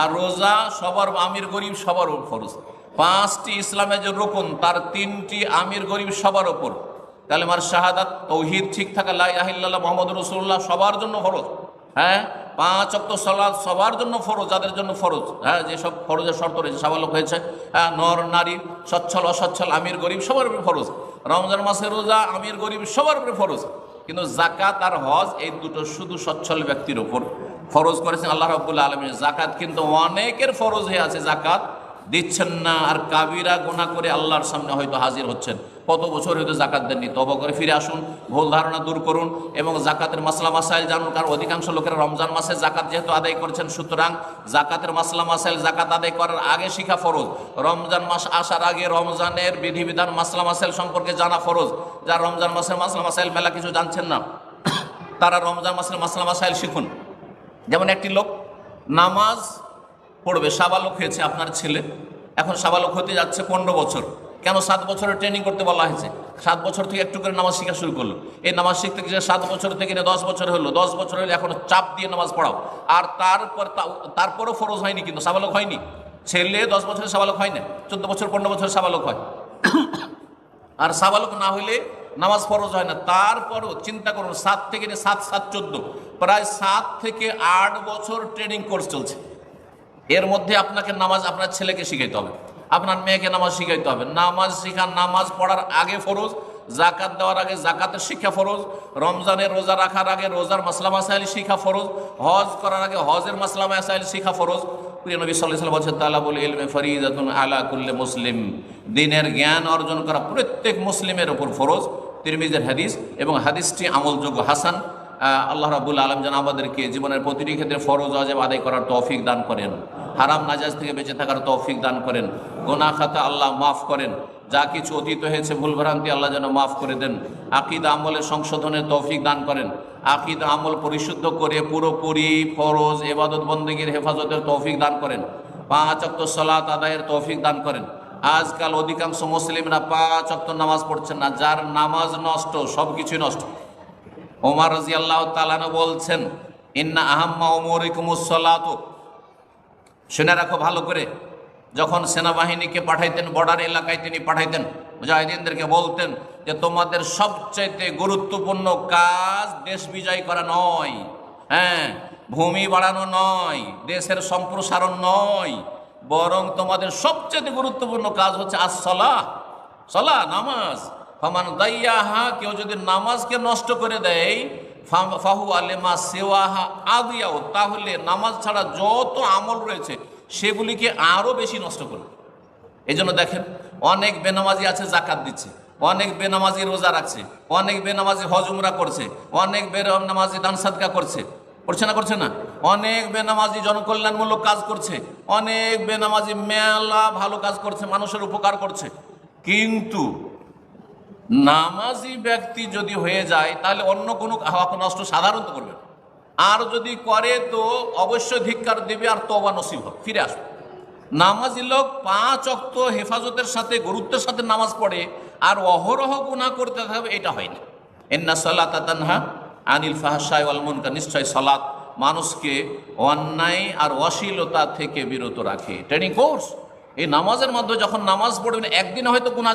আর রোজা সবার আমির গরিব সবার ফরজ পাঁচটি ইসলামের যে রোকন, তার তিনটি আমির গরিব সবার ওপর কালেমার শাহাদাত, তৌহিদ ঠিক থাকা লাহিল্লাহ মোহাম্মদ রসুল্লাহ সবার জন্য ফরজ। হ্যাঁ? পাঁচ অক্ত সলাদ সবার জন্য ফরজ, যাদের জন্য ফরজ। হ্যাঁ যেসব ফরজের শর্ত রয়েছে, সাবালক হয়েছে। হ্যাঁ নর, নারী, সচ্ছল, অসচ্ছল, আমির গরিব সবার উপরে ফরজ। রমজান মাসের রোজা আমির গরিব সবার উপরে ফরজ। কিন্তু জাকাত আর হজ, এই দুটো শুধু সচ্ছল ব্যক্তির ওপর ফরজ করেছেন আল্লাহ রব্বুল্লা আলমী জাকাত কিন্তু অনেকের ফরজ হয়ে আছে জাকাত দিচ্ছেন না। আর কাবিরা গোনা করে আল্লাহর সামনে হয়তো হাজির হচ্ছেন। কত বছর হয়তো জাকাত দেননি? তব করে ফিরে আসুন, ভুল ধারণা দূর করুন এবং জাকাতের মাসলা মাসাইল জানুন। কারণ অধিকাংশ লোকেরা রমজান মাসে জাকাত যেহেতু আদায় করছেন, সুতরাং জাকাতের মাসলা মাসাইল জাকাত আদায় করার আগে শিখা ফরজ। রমজান মাস আসার আগে রমজানের বিধিবিধান মাসলা মাসাইল সম্পর্কে জানা ফরজ। যারা রমজান মাসের মাসলা মাসাইল মেলা কিছু জানছেন না, তারা রমজান মাসের মাসলা মাসাইল শিখুন। যেমন একটি লোক নামাজ পড়বে, সাবালক হয়েছে আপনার ছেলে। এখন সাবালক হতে যাচ্ছে পনেরো বছর। কেন সাত বছরের ট্রেনিং করতে বলা হয়েছে? সাত বছর থেকে একটু করে নামাজ শেখা শুরু করল। এই নামাজ শিখতে গিয়ে সাত বছর থেকে দশ বছর হলো। দশ বছর হলে এখন চাপ দিয়ে নামাজ পড়াও। আর তারপর তারপরও ফরজ হয়নি কিন্তু সাবালক হয়নি। ছেলে দশ বছরের সাবালক হয় না, চোদ্দ বছর, পনেরো বছর সাবালক হয়। আর সাবালক না হলে নামাজ ফরজ হয় না। তারপরও চিন্তা করুন, সাত থেকে সাত সাত, চোদ্দ। প্রায় সাত থেকে আট বছর ট্রেনিং কোর্স চলছে। এর মধ্যে আপনাকে নামাজ আপনার ছেলেকে শিখাইতে হবে, আপনার মেয়েকে নামাজ শিখাইতে হবে। নামাজ শিখা, নামাজ পড়ার আগে ফরজ জাকাত দেওয়ার আগে জাকাতের শিক্ষা ফরজ রমজানের রোজা রাখার আগে রোজার মাসলা মাসাইল শিখা ফরজ, হজ করার আগে হজের মাসলা মাসাইল শিখা ফরজ। প্রিয় নবী সাল্লাহ সাল্লাম বলছেন তালাবুল ইলমে ফরিদাতুন আলা কুল্লে মুসলিম। দিনের জ্ঞান অর্জন করা প্রত্যেক মুসলিমের ওপর ফরজ। তিরমিজের হাদিস এবং হাদিসটি আমলযোগ্য হাসান। আল্লাহ রাবুল আলম যেন আমাদেরকে জীবনের প্রতিটি ক্ষেত্রে ফরজ আজেব আদায় করার তৌফিক দান করেন। হারাম নাজাজ থেকে বেঁচে থাকার তৌফিক দান করেন। গোনা খাতা আল্লাহ মাফ করেন। যা কিছু অতীত হয়েছে ভুলভ্রান্তি আল্লাহ যেন মাফ করে দেন। আকিদ আমলের সংশোধনের তৌফিক দান করেন। আকিদ আমল পরিশুদ্ধ করে পুরোপুরি ফরজ এবাদত বন্দীগীর হেফাজতের তৌফিক দান করেন। পাঁচ অক্ত সলাত আদায়ের তৌফিক দান করেন। আজকাল অধিকাংশ মুসলিমরা পাঁচ অক্ত নামাজ পড়ছেন না। যার নামাজ নষ্ট সব কিছুই নষ্ট। ওমর রাজি আল্লাহ তালানো বলছেন, ইন্না আহাম্মা ওমরিকুমুসলাত শুনে রাখো ভালো করে, যখন সেনাবাহিনীকে পাঠাইতেন, বর্ডার এলাকায় তিনি পাঠাইতেন, মুজাহিদিনদেরকে বলতেন যে, তোমাদের সবচাইতে গুরুত্বপূর্ণ কাজ দেশ বিজয় করা নয় হ্যাঁ ভূমি বাড়ানো নয়, দেশের সম্প্রসারণ নয়, বরং তোমাদের সবচেয়ে গুরুত্বপূর্ণ কাজ হচ্ছে আসলা সলা নামাজ। ফমান দাইয়াহা কেউ যদি নামাজকে নষ্ট করে দেয় ফাহু আলেমা সেওয়াহা আদিয়াও, তাহলে নামাজ ছাড়া যত আমল রয়েছে, সেগুলিকে আরও বেশি নষ্ট করবে। এই জন্য দেখেন, অনেক বেনামাজি আছে জাকাত দিচ্ছে, অনেক বেনামাজি রোজা রাখছে, অনেক বেনামাজি হজ উমরা করছে, অনেক বেনামাজি দান সাদকা করছে। করছে না করছে না? অনেক বেনামাজি জনকল্যাণমূলক কাজ করছে, অনেক বেনামাজি মেলা ভালো কাজ করছে, মানুষের উপকার করছে। কিন্তু নামাজি ব্যক্তি যদি হয়ে যায়, তাহলে অন্য কোনো হক নষ্ট সাধারণত করবে। আর যদি করে, তো অবশ্যই ধিক্কার দেবে আর তবা নসিব হবে। ফিরে আসবে নামাজি লোক পাঁচ অক্ত হেফাজতের সাথে, গুরুত্বের সাথে নামাজ পড়ে আর অহরহ গুণা করতে থাকবে, এটা হয় না এন্না সাল্লাহ তানহা আনিল ফাহাসাই ওয়াল মুনকার, নিশ্চয় সালাত মানুষকে অন্যায় আর অশ্লীলতা থেকে বিরত রাখে। ট্রেনিং কোর্স এই নামাজের মাধ্যমে যখন নামাজ পড়বেন, একদিনে হয়তো গুণা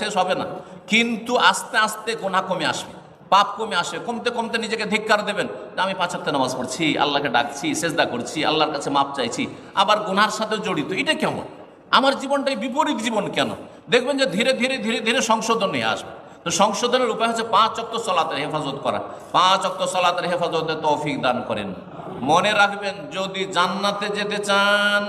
শেষ হবে না। কিন্তু আস্তে আস্তে গুণা কমে আসবে, পাপ কমে আসে কমতে কমতে নিজেকে ধিক্কার দেবেন আমি পাঁচাত্তে নামাজ পড়ছি, আল্লাহকে ডাকছি, সেজদা করছি, আল্লাহর কাছে মাপ চাইছি, আবার গুনার সাথে জড়িত। এটা কেমন? আমার জীবনটাই বিপরীত জীবন কেন? দেখবেন যে ধীরে ধীরে ধীরে ধীরে সংশোধন নিয়ে আসবে। তো সংশোধনের উপায় হচ্ছে পাঁচ অক্ত সলাতের হেফাজত করা। পাঁচ অক্ত সলাতের হেফাজতে তৌফিক দান করেন। মনে রাখবেন, যদি জান্নাতে যেতে চান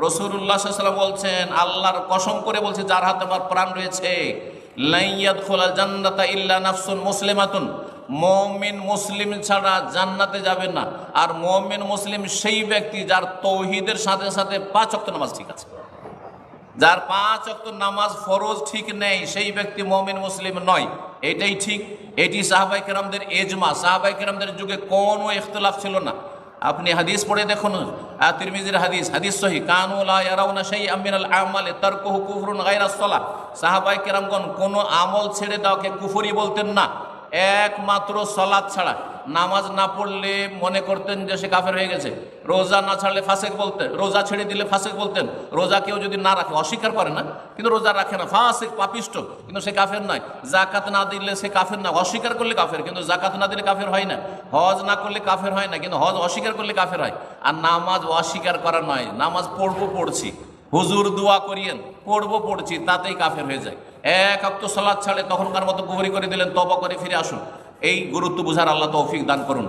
রসুল্লাহ সাল্লাম বলছেন, আল্লাহর কসম করে বলছে, যার হাতে আমার প্রাণ রয়েছে লাইয়াদ খোলা জান্নাতা ইল্লা নাফসুন মুসলিমাতুন। মমিন মুসলিম ছাড়া জান্নাতে যাবে না। আর মমিন মুসলিম সেই ব্যক্তি যার তৌহিদের সাথে সাথে পাঁচ অক্ত নামাজ ঠিক আছে। যার পাঁচ অক্ত নামাজ ফরজ ঠিক নেই, সেই ব্যক্তি মমিন মুসলিম নয়। এটাই ঠিক। এটি সাহাবাই কেরামদের এজমা। সাহাবাই কেরামদের যুগে কোনো ইখতলাফ ছিল না। আপনি হাদিস পড়ে দেখুন। তিরমিজির হাদিস হাদিস সহি। আমালে তারকুহু কুফরুন গাইরাসলা সাহাবাই কেরামগণ, কোনো আমল ছেড়ে দাওকে কুফরি বলতেন না। একমাত্র সলাদ ছাড়া। নামাজ না পড়লে মনে করতেন যে সে কাফের হয়ে গেছে। রোজা না ছাড়লে ফাসেক বলতেন, রোজা ছেড়ে দিলে ফাসেক বলতেন। রোজা কেউ যদি না রাখে, অস্বীকার করে না, কিন্তু রোজা রাখে না। ফাসেক, পাপিষ্ট, কিন্তু সে কাফের নয়। জাকাত না দিলে সে কাফের না। অস্বীকার করলে কাফের, কিন্তু জাকাত না দিলে কাফের হয় না। হজ না করলে কাফের হয় না, কিন্তু হজ অস্বীকার করলে কাফের হয়। আর নামাজ অস্বীকার করা নয়। নামাজ পড়ব পড়ছি। হুজুর দোয়া করিয়েন, পড়ব পড়ছি, তাতেই কাফের হয়ে যায়। এক অক্ত সালাদ ছাড়ে তখনকার মতো কুহরি করে দিলেন, তবা করে ফিরে আসুন। এই গুরুত্ব বোঝার আল্লাহ তৌফিক দান করুন।